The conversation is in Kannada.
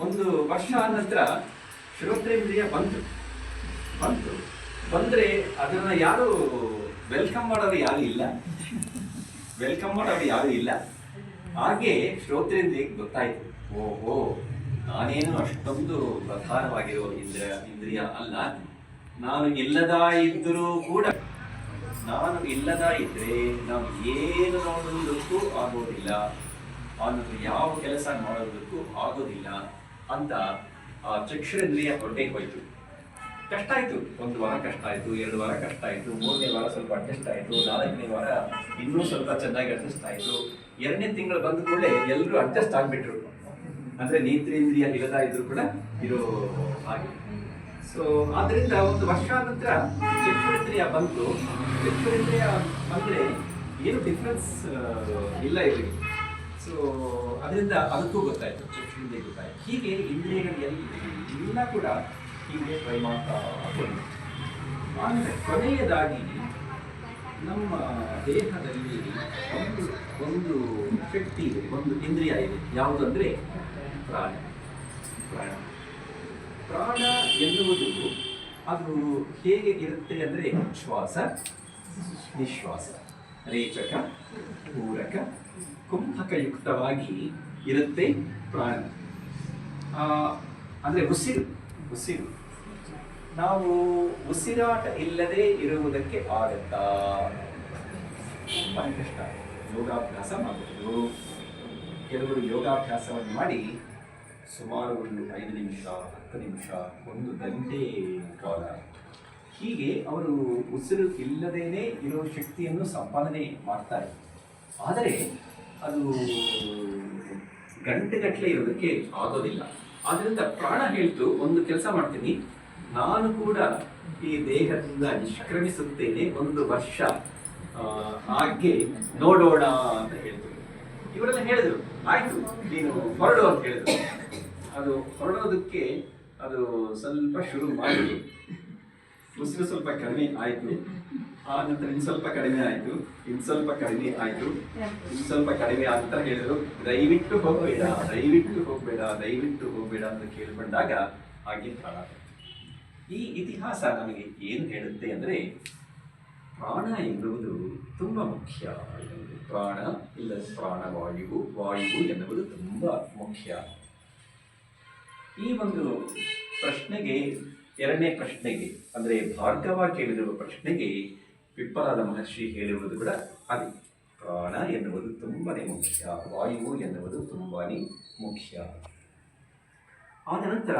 ಒಂದು ವರ್ಷ ನಂತರ ಶ್ರೋತ್ರೇಂದ್ರಿಯ ಬಂತು. ಬಂತು. ಬಂದ್ರೆ ಅದನ್ನ ಯಾರು ವೆಲ್ಕಮ್ ಮಾಡೋರು ಯಾರು ಇಲ್ಲ. ವೆಲ್ಕಮ್ ಮಾಡೋರು ಯಾರು ಇಲ್ಲ. ಹಾಗೆ ಶ್ರೋತ್ರೇಂದ್ರಿಯಕ್ಕೆ ಗೊತ್ತಾಯ್ತು. ಓಹೋ, ನಾನೇನು ಅಷ್ಟೊಂದು ಪ್ರಧಾನವಾಗಿರೋ ಇಂದ್ರಿಯ ಇಂದ್ರಿಯ ಅಲ್ಲ. ನಾನು ಇಲ್ಲದ ಇದ್ದರೂ ಕೂಡ ನಾನು ಇಲ್ಲದ ಇದ್ರೆ ನಾವು ಏನು ನೋಡುವುದಕ್ಕೂ ಆಗೋದಿಲ್ಲ. ಅನ್ನೋದು ಯಾವ ಕೆಲಸ ಮಾಡೋದಕ್ಕೂ ಆಗೋದಿಲ್ಲ ಅಂತ ಆ ಚಕ್ಷುರೇಂದ್ರಿಯ ಹೊರಟೇ ಹೋಯ್ತು. ಕಷ್ಟ ಆಯ್ತು. ಒಂದು ವಾರ ಕಷ್ಟ ಆಯ್ತು, ಎರಡು ವಾರ ಕಷ್ಟ ಆಯ್ತು, ಮೂರನೇ ವಾರ ಸ್ವಲ್ಪ ಅಡ್ಜಸ್ಟ್ ಆಯ್ತು, ನಾಲ್ಕನೇ ವಾರ ಇನ್ನೂ ಸ್ವಲ್ಪ ಚೆನ್ನಾಗಿ ಅಡ್ಜಸ್ಟ್ ಆಯ್ತು. ಎರಡನೇ ತಿಂಗಳು ಬಂದ ಕೂಡಲೇ ಎಲ್ಲರೂ ಅಡ್ಜಸ್ಟ್ ಆಗ್ಬಿಟ್ರು. ಅಂದ್ರೆ ನೇತ್ರೇಂದ್ರಿಯ ಇಲ್ಲದ ಇದ್ರು ಕೂಡ ಇರೋ ಹಾಗೆ. ಸೊ ಆದ್ರಿಂದ ಒಂದು ವರ್ಷ ನಂತರ ಚಕ್ಷುರೇಂದ್ರಿಯ ಬಂತು. ಚಕ್ಷುರೇಂದ್ರಿಯ ಬಂದ್ರೆ ಏನು ಡಿಫ್ರೆನ್ಸ್ ಇಲ್ಲ ಇವರಿಗೆ. ಸೊ ಅದರಿಂದ ಅದಕ್ಕೂ ಗೊತ್ತಾಯಿತು ಚಕ್ಷುರೇಂದ್ರಿಯ ಗೊತ್ತಾಯಿತು. ಹೀಗೆ ಇಂದ್ರಿಯಗಳು ಕೂಡ ಹೀಗೆ ಟ್ರೈ ಮಾಡ್ತಾ ಬಂತು ಆಮೇಲೆ ಕೊನೆಯದಾಗಿ ನಮ್ಮ ದೇಹದಲ್ಲಿ ಒಂದು ಒಂದು ಶಕ್ತಿ ಇದೆ, ಒಂದು ಇಂದ್ರಿಯ ಇದೆ. ಯಾವುದಂದ್ರೆ ಪ್ರಾಣ. ಪ್ರಾಣ. ಪ್ರಾಣ ಎನ್ನುವುದು ಅದು ಹೇಗೆ ಇರುತ್ತೆ ಅಂದರೆ ಶ್ವಾಸ, ನಿಶ್ವಾಸ, ರೇಚಕ, ಪೂರಕ ಕುಂಭಕಯುಕ್ತವಾಗಿ ಇರುತ್ತೆ ಪ್ರಾಣ. ಅಂದರೆ ಉಸಿರು ಉಸಿರು. ನಾವು ಉಸಿರಾಟ ಇಲ್ಲದೆ ಇರುವುದಕ್ಕೆ ಆಗತ್ತಾ? ತುಂಬಾ ಕಷ್ಟ. ಯೋಗಾಭ್ಯಾಸ ಮಾಡಬಹುದು. ಕೆಲವರು ಯೋಗಾಭ್ಯಾಸವನ್ನು ಮಾಡಿ ಸುಮಾರು ಒಂದು ಐದು ನಿಮಿಷ, ಹತ್ತು ನಿಮಿಷ, ಒಂದು ಗಂಟೆ ಕಾಲ. ಹೀಗೆ ಅವರು ಉಸಿರು ಇಲ್ಲದೇನೆ ಇರೋ ಶಕ್ತಿಯನ್ನು ಸಂಪಾದನೆ ಮಾಡ್ತಾರೆ. ಆದರೆ ಅದು ಗಂಟೆಗಟ್ಟಲೆ ಇರೋದಕ್ಕೆ ಆಗೋದಿಲ್ಲ. ಆದ್ದರಿಂದ ಪ್ರಾಣ ಹೇಳ್ತು, ಒಂದು ಕೆಲಸ ಮಾಡ್ತೀನಿ. ನಾನು ಕೂಡ ಈ ದೇಹದಿಂದ ನಿಷ್ಕ್ರಮಿಸುತ್ತೇನೆ ಒಂದು ವರ್ಷ ಹಾಗೆ ನೋಡೋಣ ಅಂತ ಹೇಳಿದ್ರು ಇವರೆಲ್ಲ ಹೇಳಿದ್ರು, ಆಯ್ತು, ನೀನು ಹೊರಡು ಅಂತ ಹೇಳಿದ್ರು. ಅದು ಹೊರಡೋದಕ್ಕೆ ಅದು ಸ್ವಲ್ಪ ಶುರು ಮಾಡಿ. ಉಸಿರು ಸ್ವಲ್ಪ ಕಡಿಮೆ ಆಯ್ತು. ಆ ನಂತರ ಇನ್ ಸ್ವಲ್ಪ ಕಡಿಮೆ ಆಯ್ತು. ಇನ್ ಸ್ವಲ್ಪ ಕಡಿಮೆ ಆಯ್ತು. ಇನ್ ಸ್ವಲ್ಪ ಕಡಿಮೆ ಅಂತ ಹೇಳಿದ್ರು, ದಯವಿಟ್ಟು ಹೋಗ್ಬೇಡ ದಯವಿಟ್ಟು ಹೋಗ್ಬೇಡ ದಯವಿಟ್ಟು ಹೋಗ್ಬೇಡ ಅಂತ ಕೇಳ್ಕೊಂಡಾಗ ಹಾಗೆ ಪ್ರಾಣ ಈ ಇತಿಹಾಸ ನಮಗೆ ಏನು ಹೇಳುತ್ತೆ ಅಂದ್ರೆ, ಪ್ರಾಣ ಎನ್ನುವುದು ತುಂಬಾ ಮುಖ್ಯ. ಪ್ರಾಣ ಇಲ್ಲ ಪ್ರಾಣವಾಯುವು ವಾಯುವು ಎನ್ನುವುದು ತುಂಬಾ ಮುಖ್ಯ. ಈ ಒಂದು ಪ್ರಶ್ನೆಗೆ ಎರಡನೇ ಪ್ರಶ್ನೆಗೆ, ಅಂದರೆ ಭಾರ್ಗವ ಕೇಳಿರುವ ಪ್ರಶ್ನೆಗೆ ವಿಪ್ಪರಾದ ಮಹರ್ಷಿ ಹೇಳಿರುವುದು ಕೂಡ ಅದೇ ಪ್ರಾಣ ಎನ್ನುವುದು ತುಂಬಾನೇ ಮುಖ್ಯ, ವಾಯು ಎನ್ನುವುದು ತುಂಬಾನೇ ಮುಖ್ಯ. ಆದ ನಂತರ